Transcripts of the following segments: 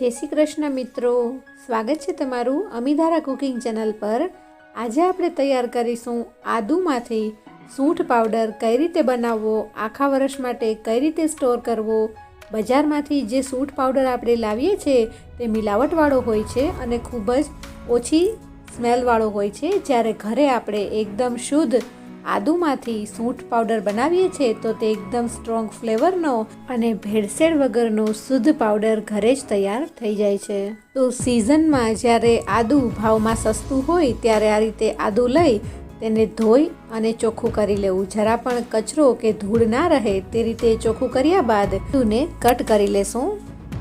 જય શ્રી કૃષ્ણ મિત્રો. સ્વાગત છે તમારું અમીધારા કુકિંગ ચેનલ પર. આજે આપણે તૈયાર કરીશું આદુમાંથી સૂંઠ પાવડર કઈ રીતે બનાવવો, આખા વર્ષ માટે કઈ રીતે સ્ટોર કરવો, બજારમાંથી જે સૂંઠ પાવડર આપણે લાવીએ છીએ તે મિલાવટવાળો હોય છે અને ખૂબ જ ઓછી સ્મેલવાળો હોય છે. જ્યારે ઘરે આપણે એકદમ શુદ્ધ આદુમાંથી સૂંઠ પાવડર બનાવીએ છીએ તો તે એકદમ સ્ટ્રોંગ ફ્લેવરનો અને ભેળસેળ વગરનો શુદ્ધ પાવડર ઘરે જ તૈયાર થઈ જાય છે. તો સિઝનમાં જ્યારે આદુ ભાવમાં સસ્તું હોય ત્યારે આ રીતે આદુ લઈ તેને ધોઈ અને ચોખ્ખું કરી લેવું. જરા પણ કચરો કે ધૂળ ના રહે તે રીતે ચોખ્ખું કર્યા બાદ આદુને કટ કરી લેશું.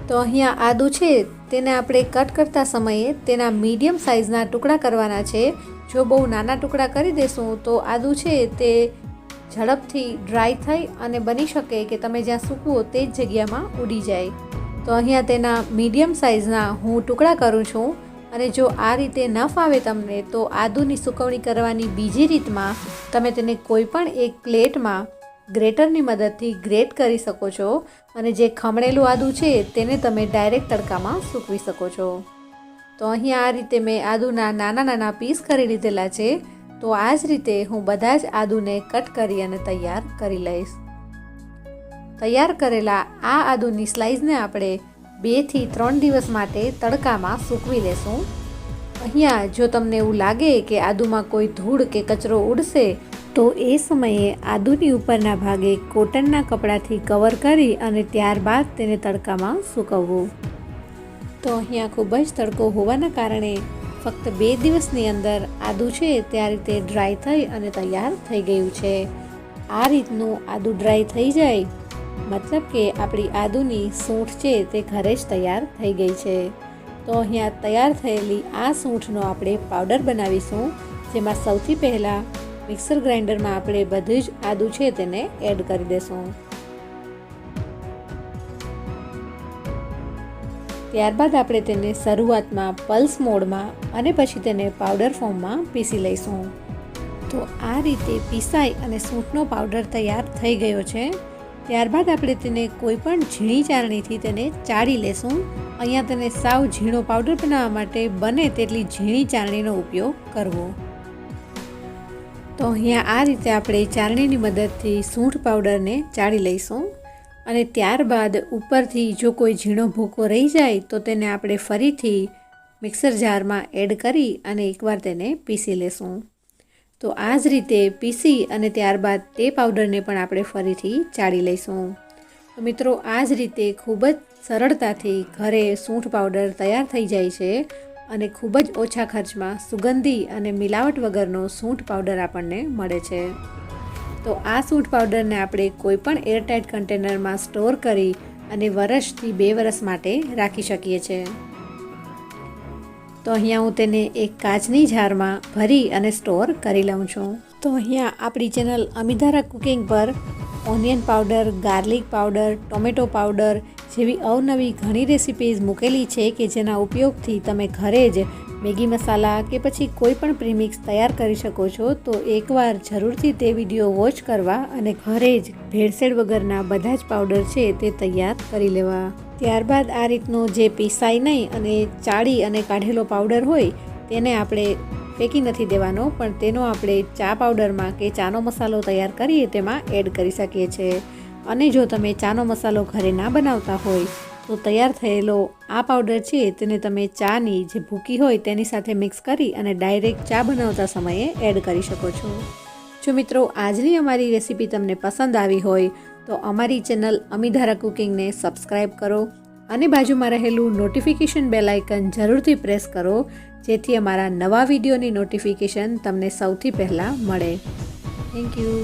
તો અહીંયા આદુ છે, તેને આપણે કટ કરતા સમયે તેના મીડિયમ સાઇઝના ટુકડા કરવાના છે. જો બહુ નાના ટુકડા કરી દેશું, તો આદુ છે તે ઝડપથી ડ્રાય થઈ અને બની શકે કે તમે જ્યાં સૂકવો તે જ જગ્યામાં ઉડી જાય. તો અહીંયા તેના મીડિયમ સાઇઝના હું ટુકડા કરું છું અને જો આ રીતે ન ફાવે તમને, તો આદુની સુકવણી કરવાની બીજી રીતમાં તમે તેને કોઈ પણ એક પ્લેટમાં ગ્રેટરની મદદથી ગ્રેટ કરી શકો છો અને જે ખમણેલું આદુ છે તેને તમે ડાયરેક્ટ તડકામાં સૂકવી શકો છો. તો અહીંયા આ રીતે મેં આદુના નાના નાના પીસ કરી લીધેલા છે. તો આ જ રીતે હું બધા જ આદુને કટ કરી અને તૈયાર કરી લઈશ. તૈયાર કરેલા આ આદુની સ્લાઇસને આપણે બેથી ત્રણ દિવસ માટે તડકામાં સૂકવી લેશું. અહીંયા જો તમને એવું લાગે કે આદુમાં કોઈ ધૂળ કે કચરો ઉડશે, તો એ સમયે આદુની ઉપરના ભાગે કોટનના કપડાથી કવર કરી અને ત્યારબાદ તેને તડકામાં સૂકવવું. તો અહીંયા ખૂબ જ તડકો હોવાના કારણે ફક્ત બે દિવસની અંદર આદુ છે તે આ રીતે ડ્રાય થઈ અને તૈયાર થઈ ગયું છે. આ રીતનું આદુ ડ્રાય થઈ જાય, મતલબ કે આપણી આદુની સૂંઠ છે તે ઘરે જ તૈયાર થઈ ગઈ છે. તો અહીંયા તૈયાર થયેલી આ સૂંઠનો આપણે પાવડર બનાવીશું, જેમાં સૌથી પહેલાં મિક્સર ગ્રાઇન્ડરમાં આપણે બધું જ આદુ છે તેને એડ કરી દઈશું ત્યારબાદ આપણે તેને શરૂઆતમાં પલ્સ મોડમાં અને પછી તેને પાવડર ફોર્મમાં પીસી લઈશું. તો આ રીતે પીસાઈ અને સૂંઠનો પાવડર તૈયાર થઈ ગયો છે. ત્યારબાદ આપણે તેને કોઈપણ ઝીણી ચારણીથી તેને ચાળી લેશું. અહીંયા તેને સાવ ઝીણો પાવડર બનાવવા માટે બને તેટલી ઝીણી ચારણીનો ઉપયોગ કરવો. તો અહીંયા આ રીતે આપણે ચારણીની મદદથી સૂંઠ પાવડરને ચાળી લઈશું. અને ત્યારબાદ ઉપરથી જો કોઈ ઝીણો ભૂકો રહી જાય, તો તેને આપણે ફરીથી મિક્સર જારમાં એડ કરી અને એકવાર તેને પીસી લેશું. તો આ જ રીતે પીસી અને ત્યારબાદ તે પાવડરને પણ આપણે ફરીથી ચાળી લઈશું. તો મિત્રો, આ જ રીતે ખૂબ જ સરળતાથી ઘરે સૂંઠ પાવડર તૈયાર થઈ જાય છે અને ખૂબ જ ઓછા ખર્ચમાં સુગંધી અને મિલાવટ વગરનો સૂંઠ પાવડર આપણને મળે છે. તો આ સૂટ પાવડરને આપણે કોઈ પણ એરટાઇટ કન્ટેનરમાં સ્ટોર કરી અને વર્ષથી બે વર્ષ માટે રાખી શકીએ છીએ. તો અહીંયા હું તેને એક કાચની જારમાં ભરી અને સ્ટોર કરી લઉં છું. તો અહીંયા આપણી ચેનલ અમિધારા કુકિંગ પર onion powder garlic powder tomato powder જેવી અવનવી ઘણી રેસિપીઝ મૂકેલી છે કે જેના ઉપયોગથી તમે ઘરે જ મેગી મસાલા કે પછી કોઈ પણ પ્રીમિક્સ તૈયાર કરી શકો છો, તો એકવાર જરૂરથી તે વીડિયો વોચ કરવા અને ઘરે જ ભેળસેળ વગરના બધા જ પાવડર છે તે તૈયાર કરી લેવા. ત્યારબાદ આ રીતનો જે પીસાય નહીં અને ચાળી અને કાઢેલો પાવડર હોય, તેને આપણે ફેંકી નથી દેવાનો, પણ તેનો આપણે ચા પાવડરમાં કે ચાનો મસાલો તૈયાર કરીએ તેમાં એડ કરી શકીએ છીએ અને જો તમે ચાનો મસાલો ઘરે ના બનાવતા હોય, તો તૈયાર થયેલો આ પાવડર છે તેને તમે ચાની જે ભૂકી હોય તેની સાથે મિક્સ કરી અને ડાયરેક્ટ ચા બનાવતા સમયે એડ કરી શકો છો. જો મિત્રો, આજની અમારી રેસીપી તમને પસંદ આવી હોય, તો અમારી ચેનલ અમીધારા કુકિંગને સબસ્ક્રાઈબ કરો. અને બાજુમાં રહેલું નોટિફિકેશન બેલ આઇકન જરૂરથી પ્રેસ કરો, જેથી અમારા નવા વિડીયોની નોટિફિકેશન તમને સૌથી પહેલાં મળે. Thank you